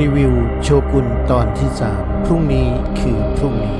รีวิวโชกุนตอนที่3พรุ่งนี้คือพรุ่งนี้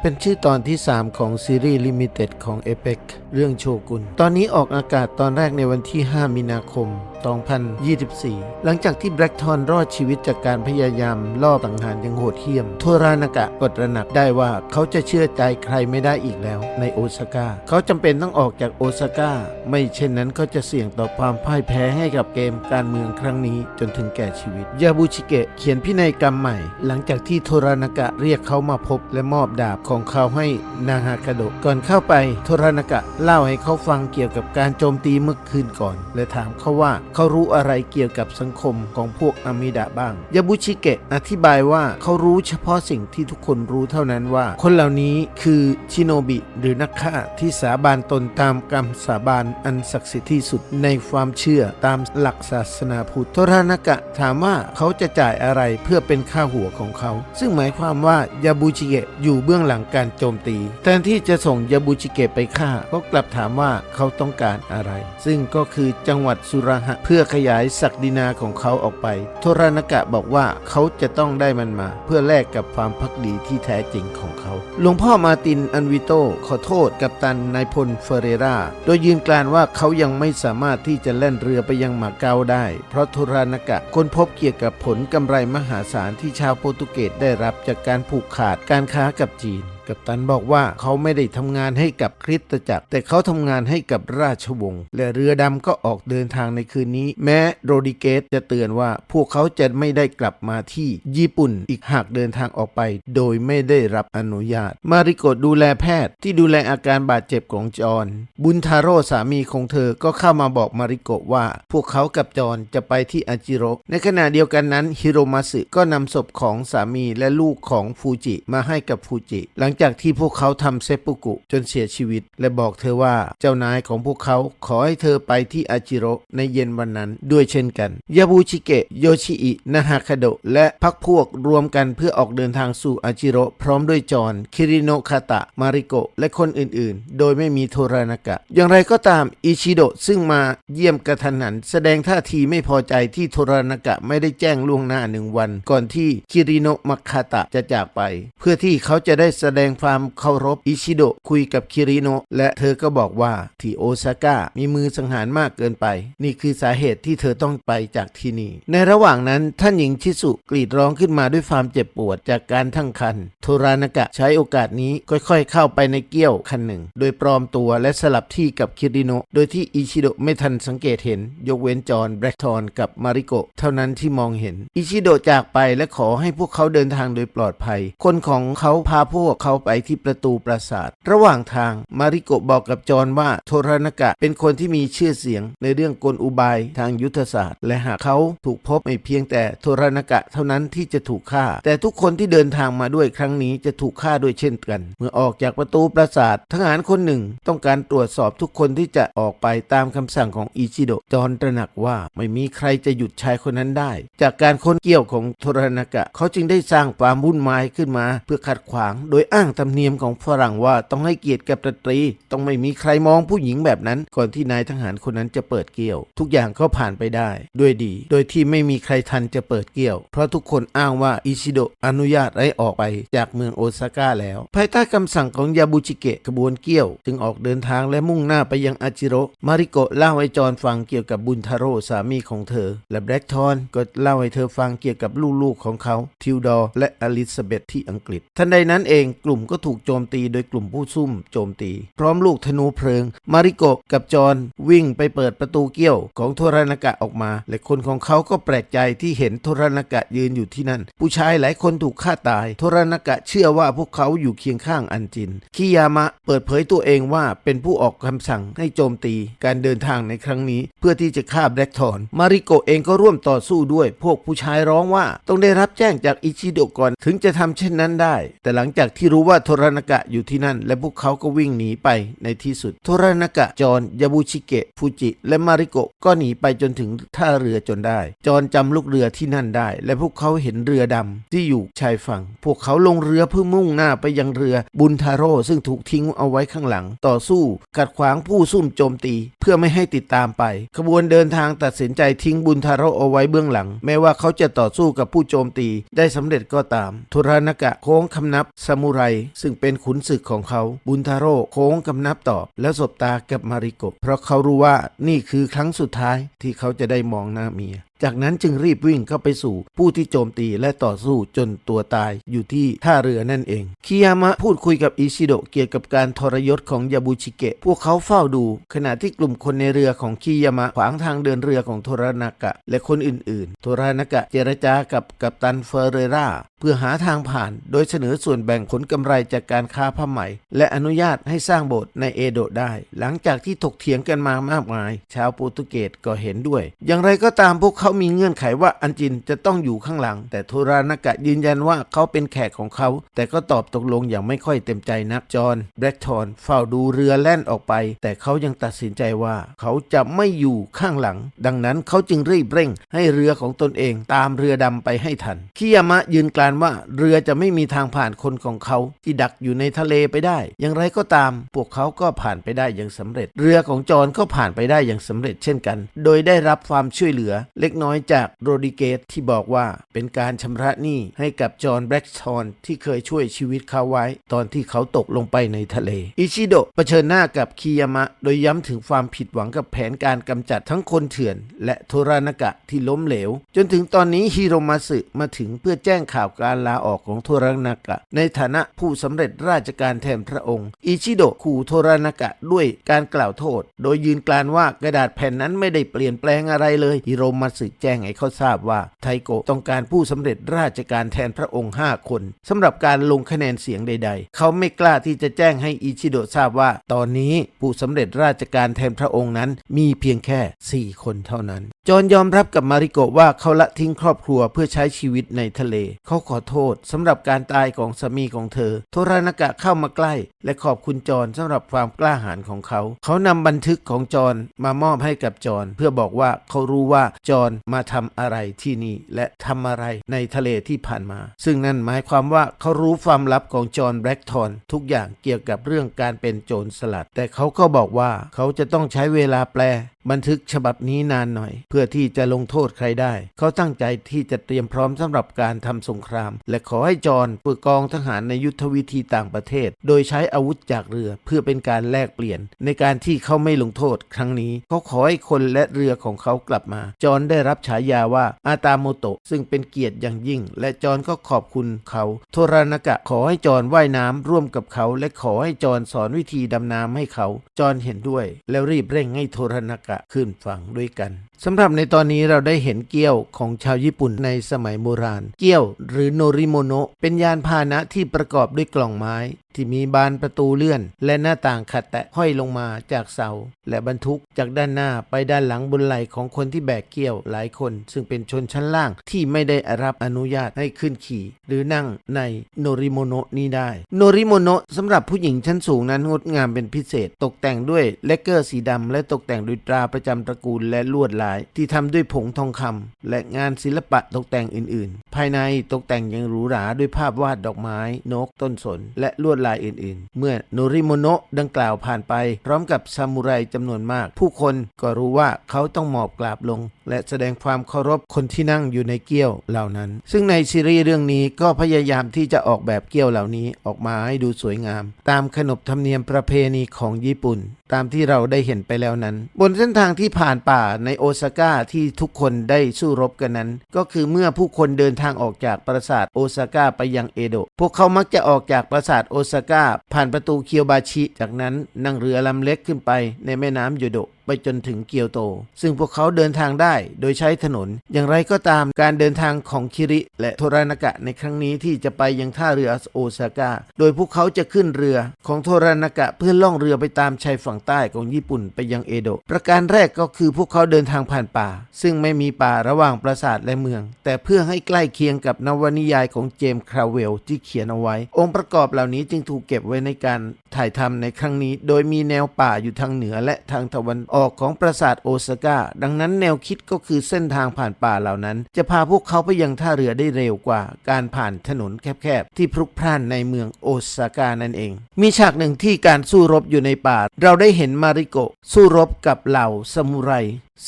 เป็นชื่อตอนที่ 3 ของซีรีส์ลิมิเต็ดของ e p e c เรื่องโชกุน ตอนนี้ออกอากาศตอนแรกในวันที่ 5 มีนาคม 2024 หลังจากที่แบล็กทอนรอดชีวิตจากการพยายามลอบสังหารอย่างโหดเหี้ยม โทรานากะกดระหนักได้ว่าเขาจะเชื่อใจใครไม่ได้อีกแล้ว ในโอซาก้า เขาจำเป็นต้องออกจากโอซาก้า ไม่เช่นนั้นก็จะเสี่ยงต่อความพ่ายแพ้ให้กับเกมการเมืองครั้งนี้จนถึงแก่ชีวิต ยาบุชิเกะเขียนพินัยกรรมใหม่ หลังจากที่โทรานากะเรียกเขามาพบและมอบดาบของเขาให้นาฮากาโดะก่อนเข้าไปโทรานากะเล่าให้เขาฟังเกี่ยวกับการโจมตีเมื่อคืนก่อน และถามเขาว่าเขารู้อะไรเกี่ยวกับสังคมของพวกอามิดะบ้าง ยาบุชิเกะอธิบายว่าเขารู้เฉพาะสิ่งที่ทุกคนรู้เท่านั้นว่า คนเหล่านี้คือชิโนบิหรือนักฆ่าที่สาบานตนตามคำสาบานอันศักดิ์สิทธิ์ที่สุดในความเชื่อตามหลักศาสนาพุทธโทรานากะถามว่าเขาจะจ่ายอะไรเพื่อเป็นค่าหัวของเขา ซึ่งหมายความว่ายาบุชิเกะอยู่เบื้องหลังการโจมตีแทนที่จะส่งยาบุชิเกะไปฆ่าก็กลับถามว่าเขาต้องการอะไร ซึ่งก็คือจังหวัดสุราหะเพื่อขยายศักดินาของเขาออกไป โทรานกะบอกว่าเขาจะต้องได้มันมา เพื่อแลกกับความพักดีที่แท้จริงของเขา หลวงพ่อมาตินอันวิโตขอโทษกับตันนายพลเฟเรรา โดยยืนกรานว่าเขายังไม่สามารถที่จะแล่นเรือไปยังมาเก๊าได้ เพราะโทรานกะค้นพบเกี่ยวกับผลกำไรมหาศาลที่ชาวโปรตุเกสได้รับจากการผูกขาดการค้ากับจีน กัปตันบอกว่าเขาไม่ได้ทำงานให้กับคริสตจักร แต่เขาทำงานให้กับราชวงศ์และเรือดำก็ออกเดินทางในคืนนี้ แม้โรดิเกสจะเตือนว่าพวกเขาจะไม่ได้กลับมาที่ญี่ปุ่นอีกหากเดินทางออกไป โดยไม่ได้รับอนุญาต มาริโกดูแลแพทย์ที่ดูแลอาการบาดเจ็บของจอห์นบุญทาโร่สามีของเธอก็เข้ามาบอกมาริโกว่า พวกเขากับจอห์นจะไปที่อาจิโรในขณะเดียวกันนั้นฮิโรมาสึก็นำศพของสามีและลูกของฟูจิมาให้กับฟูจิ หลังจากที่พวกเขาทำเซปุกุจนเสียชีวิต และบอกเธอว่าเจ้านายของพวกเขาขอให้เธอไปที่อาจิโรในเย็นวันนั้นด้วยเช่นกันยาบูชิเกะโยชิอินาฮาคาโดะและพักพวกรวมกันเพื่อออกเดินทางสู่อาจิโรพร้อมด้วยจอนคิริโนคาตะมาริโกะและคนอื่นๆ โดยไม่มีโทรานากะ อย่างไรก็ตามอิชิโดะซึ่งมาเยี่ยมกระทันหัน แสดงท่าทีไม่พอใจที่โทรานากะไม่ได้แจ้งล่วงหน้าหนึ่งวัน ก่อนที่คิริโนมัคคาตะจะจากไป เพื่อที่เขาจะได้แสดงงความเคารพอิชิโดะคุยกับคิริโนะและเธอก็บอกว่าที่โอซาก้ามีมือสังหารมากเกินไป นี่คือสาเหตุที่เธอต้องไปจากที่นี่ ในระหว่างนั้นท่านหญิงชิสุกรีดร้องขึ้นมาด้วยความเจ็บปวดจากการทั้งคันโทรานากะใช้โอกาสนี้ค่อยๆ เข้าไปในเกี้ยวคันหนึ่ง โดยปลอมตัวและสลับที่กับคิริโนะโดยที่อิชิโดะไม่ทันสังเกตเห็น ยกเว้นจอห์นแบล็กทอนกับมาริโกะเท่านั้นที่มองเห็น อิชิโดะจากไปและขอให้พวกเขาเดินทางโดยปลอดภัย คนของเขาพาพวกเขาาไปที่ประตูปราสาท ระหว่างทางมาริโกะบอกกับจอนว่าโทรานากะเป็นคนที่มีชื่อเสียงในเรื่องกลอุบายทางยุทธศาสตร์ และหากเขาถูกพบไม่เพียงแต่โทรานากะเท่านั้นที่จะถูกฆ่า แต่ทุกคนที่เดินทางมาด้วยครั้งนี้จะถูกฆ่าด้วยเช่นกัน เมื่อออกจากประตูปราสาททหารคนหนึ่งต้องการตรวจสอบทุกคนที่จะออกไปตามคำสั่งของอิชิโดจอนตระหนักว่าไม่มีใครจะหยุดชายคนนั้นได้ จากการค้นเกี่ยวของโทรานากะ เขาจึงได้สร้างความวุ่นวายขึ้นมา เพื่อขัดขวางโดยอ้างธรรมเนียมของฝรั่งว่าต้องให้เกียรติกับสตรี ต้องไม่มีใครมองผู้หญิงแบบนั้น ก่อนที่นายทหารคนนั้นจะเปิดเกี่ยว ทุกอย่างก็ผ่านไปได้ด้วยดี โดยที่ไม่มีใครทันจะเปิดเกี่ยว เพราะทุกคนอ้างว่าอิชิโดะอนุญาตให้ออกไปจากเมืองโอซาก้าแล้ว ภายใต้คำสั่งของยาบุชิเกะกระบวนเกี่ยว จึงออกเดินทางและมุ่งหน้าไปยังอาจิโร่มาริโกะเล่าให้จอห์นฟังเกี่ยวกับบุญทาโร่สามีของเธอ และแบล็กทอนก็เล่าให้เธอฟังเกี่ยวกับลูกๆของเขาทิวดอร์และอลิซาเบธที่อังกฤษทันใดนั้นเองกลุ่มก็ถูกโจมตีโดยกลุ่มผู้ซุ่มโจมตี พร้อมลูกธนูเพลิง มาริโกะกับจอนวิ่งไปเปิดประตูเกี้ยวของโทรานากะออกมา และคนของเขาก็แปลกใจที่เห็นโทรานากะยืนอยู่ที่นั่น ผู้ชายหลายคนถูกฆ่าตาย โทรานากะเชื่อว่าพวกเขาอยู่เคียงข้างอันจิน คิยามะเปิดเผยตัวเองว่าเป็นผู้ออกคำสั่งให้โจมตีการเดินทางในครั้งนี้ เพื่อที่จะฆ่าแบล็กทอน มาริโกะเองก็ร่วมต่อสู้ด้วย พวกผู้ชายร้องว่าต้องได้รับแจ้งจากอิชิโดก่อนถึงจะทำเช่นนั้นได้ แต่หลังจากที่รู้ว่าโทรานกะอยู่ที่นั่น และพวกเขาก็วิ่งหนีไปในที่สุด โทรานกะจอนยาบุชิเกะฟูจิ และมาริโกะก็หนีไปจนถึงท่าเรือจนได้ จอนจำลูกเรือที่นั่นได้ และพวกเขาเห็นเรือดำที่อยู่ชายฝั่ง พวกเขาลงเรือเพื่อมุ่งหน้าไปยังเรือบุนทาโร่ซึ่งถูกทิ้งเอาไว้ข้างหลัง ต่อสู้ขัดขวางผู้ซุ่มโจมตี เพื่อไม่ให้ติดตามไป ขบวนเดินทางตัดสินใจทิ้งบุนทาโร่เอาไว้เบื้องหลัง แม้ว่าเขาจะต่อสู้กับผู้โจมตีได้สำเร็จก็ตามโทรานกะโค้งคำนับซามูไรซึ่งเป็นขุนศึกของเขาบุนทาโร่โค้งกำนับตอบ และสบตากับมาริโกะเพราะเขารู้ว่านี่คือครั้งสุดท้ายที่เขาจะได้มองหน้าเมีย จากนั้นจึงรีบวิ่งเข้าไปสู่ผู้ที่โจมตีและต่อสู้จนตัวตายอยู่ที่ท่าเรือนั่นเอง คิยามะพูดคุยกับอิชิโดะเกี่ยวกับการทรยศของยาบุชิเกะ พวกเขาเฝ้าดู ขณะที่กลุ่มคนในเรือของคิยามะขวางทางเดินเรือของโทรานากะ และคนอื่นๆ โทรานากะเจรจากับกัปตันเฟอร์เรราเพื่อหาทางผ่าน โดยเสนอส่วนแบ่งผลกำไรจากการค้าผ้าไหม และอนุญาตให้สร้างโบสถ์ในเอโดะได้ หลังจากที่ถกเถียงกันมามากมาย ชาวโปรตุเกสก็เห็นด้วย อย่างไรก็ตามพวกเขาามีเงื่อนไขว่าอันจินจะต้องอยู่ข้างหลัง แต่โทรานากะยืนยันว่าเขาเป็นแขกของเขา แต่ก็ตอบตกลงอย่างไม่ค่อยเต็มใจนักจอห์นแบล็กทอนเฝ้าดูเรือแล่นออกไป แต่เขายังตัดสินใจว่า เขาจะไม่อยู่ข้างหลัง ดังนั้นเขาจึงรีบเร่ง ให้เรือของตนเองตามเรือดำไปให้ทันคิยามะยืนกรานว่าเรือจะไม่มีทางผ่านคนของเขา ที่ดักอยู่ในทะเลไปได้ อย่างไรก็ตาม พวกเขาก็ผ่านไปได้อย่างสำเร็จ เรือของจอห์นก็ผ่านไปได้อย่างสำเร็จเช่นกัน โดยได้รับความช่วยเหลือเล็กน้อยจากโรดิเกตที่บอกว่าเป็นการชำระหนี้ให้กับจอห์นแบล็กทอนที่เคยช่วยชีวิตเขาไว้ ตอนที่เขาตกลงไปในทะเล อิชิโดะเผชิญหน้ากับคิยามะ โดยย้ำถึงความผิดหวังกับแผนการกำจัดทั้งคนเถื่อน และโทรานากะที่ล้มเหลว จนถึงตอนนี้ฮิโรมาสึมาถึงเพื่อแจ้งข่าวการลาออกของโทรานากะ ในฐานะผู้สำเร็จราชการแทนพระองค์ อิชิโดะขู่โทรานากะด้วยการกล่าวโทษ โดยยืนกรานว่ากระดาษแผ่นนั้นไม่ได้เปลี่ยนแปลงอะไรเลยฮิโรมาสึแจ้งให้เขาทราบว่าไทโกะต้องการผู้สำเร็จราชการแทนพระองค์ 5 คนสำหรับการลงคะแนนเสียงใด ๆ เขาไม่กล้าที่จะแจ้งให้อิชิโดะทราบว่า ตอนนี้ผู้สำเร็จราชการแทนพระองค์นั้นมีเพียงแค่ 4 คนเท่านั้น จอนยอมรับกับมาริโกะว่าเขาละทิ้งครอบครัวเพื่อใช้ชีวิตในทะเล เขาขอโทษสำหรับการตายของสามีของเธอ โทรานากะเข้ามาใกล้ และขอบคุณจอนสำหรับความกล้าหาญของเขา เขานำบันทึกของจอนมามอบให้กับจอนเพื่อบอกว่าเขารู้ว่าจอนมาทำอะไรที่นี่และทำอะไรในทะเลที่ผ่านมา ซึ่งนั่นหมายความว่าเขารู้ความลับของจอห์นแบล็กทอนทุกอย่างเกี่ยวกับเรื่องการเป็นโจรสลัด แต่เขาก็บอกว่าเขาจะต้องใช้เวลาแปลบันทึกฉบับนี้นานหน่อย เพื่อที่จะลงโทษใครได้ เขาตั้งใจที่จะเตรียมพร้อมสำหรับการทำสงคราม และขอให้จอนฝึกกองทหารในยุทธวิธีต่างประเทศ โดยใช้อาวุธจากเรือเพื่อเป็นการแลกเปลี่ยน ในการที่เขาไม่ลงโทษครั้งนี้ เขาขอให้คนและเรือของเขากลับมา จอนได้รับฉายาว่าอาตาโมโตะซึ่งเป็นเกียรติอย่างยิ่ง และจอนก็ขอบคุณเขา โทรานากะขอให้จอนว่ายน้ำร่วมกับเขา และขอให้จอนสอนวิธีดำน้ำให้เขา จอนเห็นด้วย แล้วรีบเร่งให้โทรานากะขึ้นฝั่งด้วยกันสำหรับในตอนนี้เราได้เห็นเกี้ยวของชาวญี่ปุ่นในสมัยโบราณ เกี้ยวหรือโนริโมโนะเป็นยานพาหนะที่ประกอบด้วยกล่องไม้ ที่มีบานประตูเลื่อน และหน้าต่างขัดแตะห้อยลงมาจากเสา และบรรทุกจากด้านหน้าไปด้านหลังบนไหล่ของคนที่แบกเกี้ยวหลายคน ซึ่งเป็นชนชั้นล่างที่ไม่ได้รับอนุญาตให้ขึ้นขี่ หรือนั่งในโนริโมโนะนี้ได้ โนริโมโนะสำหรับผู้หญิงชั้นสูงนั้นงดงามเป็นพิเศษ ตกแต่งด้วยเลกเกอร์สีดำและตกแต่งด้วยตราประจำตระกูลและลวดลาย ที่ทำด้วยผงทองคำและงานศิลปะตกแต่งอื่นๆ ภายในตกแต่งอย่างหรูหราด้วยภาพวาดดอกไม้ นก ต้นสน และลวดลายอื่นๆ เมื่อโนริโมโนะดังกล่าวผ่านไป พร้อมกับซามูไรจำนวนมาก ผู้คนก็รู้ว่าเขาต้องหมอบกราบลง และแสดงความเคารพคนที่นั่งอยู่ในเกี้ยวเหล่านั้น ซึ่งในซีรีส์เรื่องนี้ก็พยายามที่จะออกแบบเกี้ยวเหล่านี้ออกมาให้ดูสวยงาม ตามขนบธรรมเนียมประเพณีของญี่ปุ่น ตามที่เราได้เห็นไปแล้วนั้น บนเส้นทางที่ผ่านป่าในโอซาก้าที่ทุกคนได้สู้รบกันนั้น ก็คือเมื่อผู้คนเดินทางออกจากปราสาทโอซาก้าไปยังเอโดะพวกเขามักจะออกจากปราสาทโอซาก้าผ่านประตูเคียวบาชิ จากนั้นนั่งเรือลำเล็กขึ้นไปในแม่น้ำโยโดะ ไปจนถึงเกียวโต ซึ่งพวกเขาเดินทางได้โดยใช้ถนน อย่างไรก็ตามการเดินทางของคิริ และโทรานากะในครั้งนี้ที่จะไปยังท่าเรือโอซาก้าโดยพวกเขาจะขึ้นเรือของโทรานากะเพื่อล่องเรือไปตามชายฝั่งใต้ของญี่ปุ่นไปยังเอโดะประการแรกก็คือพวกเขาเดินทางผ่านป่า ซึ่งไม่มีป่าระหว่างปราสาทและเมือง แต่เพื่อให้ใกล้เคียงกับนวนิยายของเจมส์คราเวลที่เขียนเอาไว้ องค์ประกอบเหล่านี้จึงถูกเก็บไว้ในการถ่ายทำในครั้งนี้ โดยมีแนวป่าอยู่ทางเหนือและทางตะวันออกของปราสาทโอซาก้า ดังนั้นแนวคิดก็คือเส้นทางผ่านป่าเหล่านั้น จะพาพวกเขาไปยังท่าเรือได้เร็วกว่า การผ่านถนนแคบๆ ที่พลุกพล่านในเมืองโอซาก้านั่นเอง มีฉากหนึ่งที่การสู้รบอยู่ในป่า เราได้เห็นมาริโกสู้รบกับเหล่าซามูไร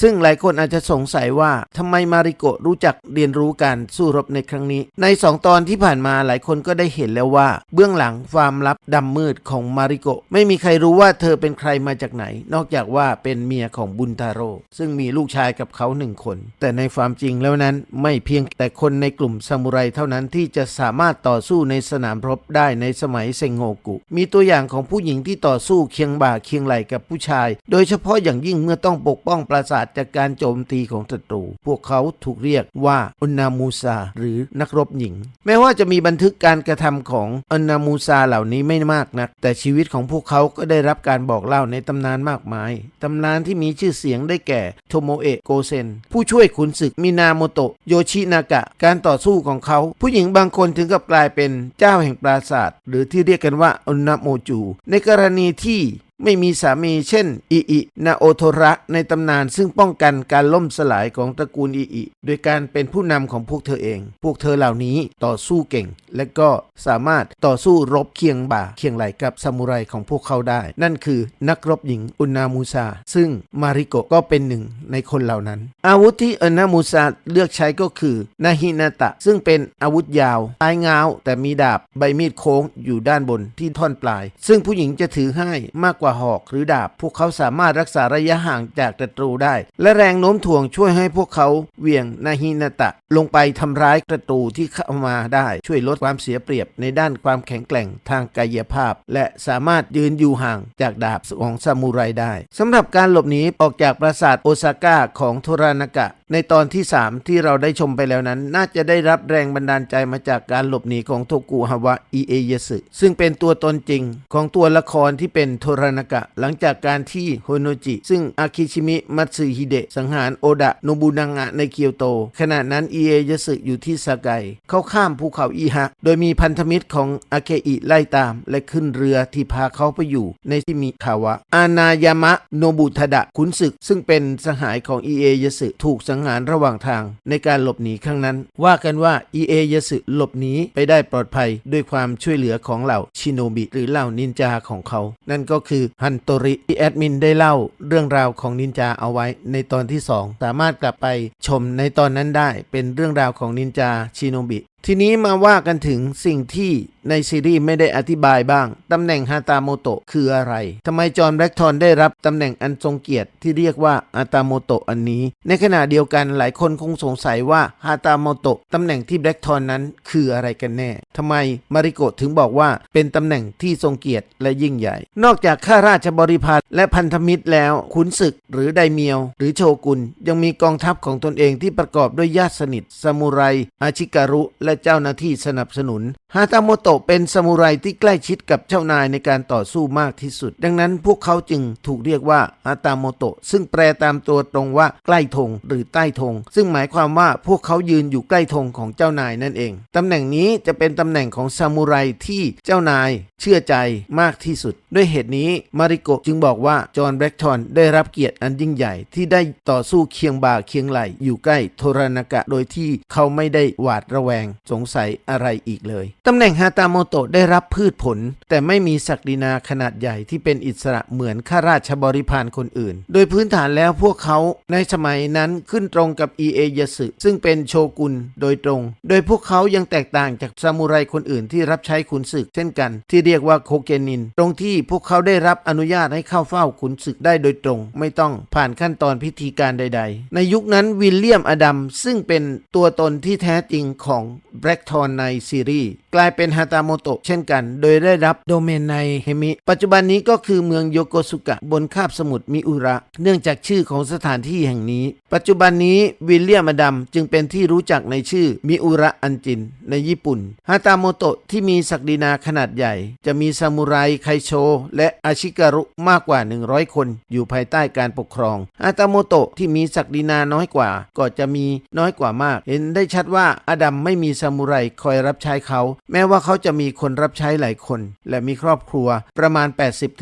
ซึ่งหลายคนอาจจะสงสัยว่าทำไมมาริโกะรู้จักเรียนรู้การสู้รบในครั้งนี้ ในสองตอนที่ผ่านมาหลายคนก็ได้เห็นแล้วว่า เบื้องหลังความลับดำมืดของมาริโกะไม่มีใครรู้ว่าเธอเป็นใครมาจากไหน นอกจากว่าเป็นเมียของบุนทาโร่ซึ่งมีลูกชายกับเขาหนึ่งคน แต่ในความจริงแล้วนั้นไม่เพียงแต่คนในกลุ่มซามูไรเท่านั้นที่จะสามารถต่อสู้ในสนามรบได้ในสมัยเซงโงกุ มีตัวอย่างของผู้หญิงที่ต่อสู้เคียงบ่าเคียงไหล่กับผู้ชาย โดยเฉพาะอย่างยิ่งเมื่อต้องปกป้องปราสาทจากการโจมตีของศัตรู พวกเขาถูกเรียกว่าอุนามูซาหรือนักรบหญิง แม้ว่าจะมีบันทึกการกระทำของอุนามูซาเหล่านี้ไม่มากนัก แต่ชีวิตของพวกเขาก็ได้รับการบอกเล่าในตำนานมากมาย ตำนานที่มีชื่อเสียงได้แก่โทโมเอะโกเซน ผู้ช่วยขุนศึกมินาโมโตะโยชินากะ การต่อสู้ของเขา ผู้หญิงบางคนถึงกับกลายเป็นเจ้าแห่งปราสาทหรือที่เรียกกันว่าอุนาโมจู ในกรณีที่ไม่มีสามีเช่นอิอินาโอโทระในตำนานซึ่งป้องกันการล่มสลายของตระกูลอิอิโดยการเป็นผู้นำของพวกเธอเอง พวกเธอเหล่านี้ต่อสู้เก่ง และก็สามารถต่อสู้รบเคียงบ่าเคียงไหลกับซามูไรของพวกเขาได้ นั่นคือนักรบหญิงอุนามูซา ซึ่งมาริโกก็เป็นหนึ่งในคนเหล่านั้น อาวุธที่อุนามูซาเลือกใช้ก็คือนาฮินาตะ ซึ่งเป็นอาวุธยาวปลายงาว แต่มีดาบใบมีดโค้งอยู่ด้านบนที่ท่อนปลาย ซึ่งผู้หญิงจะถือให้มากกว่าหอกหรือดาบ พวกเขาสามารถรักษาระยะห่างจากศัตรูได้ และแรงโน้มถ่วงช่วยให้พวกเขาเหวี่ยงนาฮินาตะ ลงไปทำร้ายศัตรูที่เข้ามาได้ ช่วยลดความเสียเปรียบในด้านความแข็งแกร่งทางกายภาพ และสามารถยืนอยู่ห่างจากดาบของซามูไรได้สำหรับการหลบหนีออกจากปราสาทโอซาก้าของโทรานากะ ในตอนที่ 3 ที่เราได้ชมไปแล้วนั้น น่าจะได้รับแรงบันดาลใจมาจากการหลบหนีของโทกุฮาวะอิเอยสึซึ่งเป็นตัวตนจริงของตัวละครที่เป็นโทรานากะ หลังจากการที่โฮโนจิ ซึ่งอาคิชิมิมัตสึฮิเดะสังหารโอดะโนบุนางะในเกียวโต ขณะนั้นอิเอยสึอยู่ที่ซาไกเขาข้ามภูเขาอีฮะ โดยมีพันธมิตรของอาเคอิไล่ตาม และขึ้นเรือที่พาเขาไปอยู่ในที่มิคาวะ อานายามะโนบุทดะขุนศึก ซึ่งเป็นสหายของอิเอยสึถูกสังหารระหว่างทางในการหลบหนีครั้งนั้น ว่ากันว่าอีเอยสึหลบหนีไปได้ปลอดภัยด้วยความช่วยเหลือของเหล่าชิโนบิหรือเหล่านินจาของเขา นั่นก็คือฮันโตริที่แอดมินได้เล่าเรื่องราวของนินจาเอาไว้ในตอนที่ 2 สามารถกลับไปชมในตอนนั้นได้เป็นเรื่องราวของนินจาชิโนบิ ทีนี้มาว่ากันถึงสิ่งที่ในซีรีส์ไม่ได้อธิบายบ้าง ตำแหน่งฮาตาโมโตะคืออะไร ทำไมจอห์นแบล็กทอนได้รับตำแหน่งอันทรงเกียรติที่เรียกว่าฮาตาโมโตะอันนี้ ในขณะเดียวกันหลายคนคงสงสัยว่าฮาตาโมโตะตำแหน่งที่แบล็กทอนนั้นคืออะไรกันแน่ ทำไมมาริโกะถึงบอกว่าเป็นตำแหน่งที่ทรงเกียรติและยิ่งใหญ่ นอกจากข้าราชบริพารและพันธมิตรแล้วขุนศึกหรือไดเมียว หรือโชกุนยังมีกองทัพของตนเองที่ประกอบด้วยญาติสนิทซามูไรอาชิการุและเจ้าหน้าที่สนับสนุน ฮาตาโมโตะเป็นซามูไรที่ใกล้ชิดกับเจ้านายในการต่อสู้มากที่สุด ดังนั้นพวกเขาจึงถูกเรียกว่าฮาตาโมโตะซึ่งแปลตามตัวตรงว่าใกล้ธงหรือใต้ธงซึ่งหมายความว่าพวกเขายืนอยู่ใกล้ธงของเจ้านายนั่นเอง ตำแหน่งนี้จะเป็นตำแหน่งของซามูไรที่เจ้านายเชื่อใจมากที่สุด ด้วยเหตุนี้มาริโกจึงบอกว่าจอห์นแบล็กทอนได้รับเกียรติอันยิ่งใหญ่ที่ได้ต่อสู้เคียงบ่าเคียงไหลอยู่ใกล้โทรานากะโดยที่เขาไม่ได้หวาดระแวงสงสัยอะไรอีกเลยตำแหน่งฮาตาโมโตะได้รับพืชผล แต่ไม่มีศักดินาขนาดใหญ่ที่เป็นอิสระเหมือนข้าราชบริพารคนอื่น โดยพื้นฐานแล้วพวกเขาในสมัยนั้นขึ้นตรงกับอิเอยสึซึ่งเป็นโชกุนโดยตรง โดยพวกเขายังแตกต่างจากซามูไรคนอื่นที่รับใช้ขุนศึกเช่นกัน ที่เรียกว่าโคเกนิน ตรงที่พวกเขาได้รับอนุญาตให้เข้าเฝ้าขุนศึกได้โดยตรง ไม่ต้องผ่านขั้นตอนพิธีการใด ๆ ในยุคนั้นวิลเลียมอดัมซึ่งเป็นตัวตนที่แท้จริงของแบล็กทอนในซีรีส์กลายเป็นฮาตาโมโตะเช่นกัน โดยได้รับโดเมนในเฮมิ ปัจจุบันนี้ก็คือเมืองโยโกสุกะบนคาบสมุทรมิอุระ เนื่องจากชื่อของสถานที่แห่งนี้ ปัจจุบันนี้วิลเลียมอดัมจึงเป็นที่รู้จักในชื่อมิอุระอันจิน ในญี่ปุ่นฮาตาโมโตะที่มีศักดินาขนาดใหญ่ จะมีซามูไรไคโช และอาชิการุมากกว่า 100 คน อยู่ภายใต้การปกครองฮาตาโมโตะที่มีศักดินาน้อยกว่า ก็จะมีน้อยกว่ามาก เห็นได้ชัดว่าอดัมไม่มีซามูไรคอยรับใช้เขา แม้ว่าเขาจะมีคนรับใช้หลายคน และมีครอบครัวประมาณ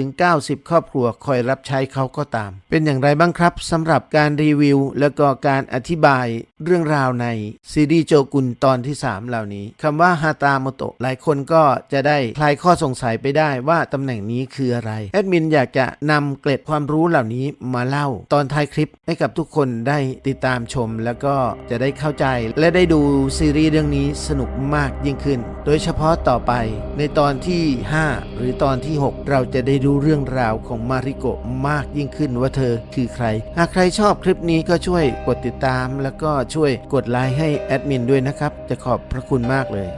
80-90 ครอบครัวคอยรับใช้เขาก็ตาม เป็นอย่างไรบ้างครับสำหรับการรีวิว และก็การอธิบายเรื่องราวในซีรีส์โจกุนตอนที่ 3 เหล่านี้คำว่าฮาตาโมโตะหลายคนก็จะได้คลายข้อสงสัยไปได้ว่าตำแหน่งนี้คืออะไร แอดมินอยากจะนำเกร็ดความรู้เหล่านี้มาเล่า ตอนท้ายคลิปให้กับทุกคนได้ติดตามชม แล้วก็จะได้เข้าใจและได้ดูซีรีส์เรื่องนี้สนุกมากยิ่งขึ้น โดยเฉพาะต่อไปในตอนที่ 5 หรือตอนที่ 6 เราจะได้รู้เรื่องราวของมาริโกะมากยิ่งขึ้นว่าเธอคือใคร หากใครชอบคลิปนี้ก็ช่วยกดติดตาม แล้วก็ช่วยกดไลค์ให้แอดมินด้วยนะครับ จะขอบพระคุณมากเลย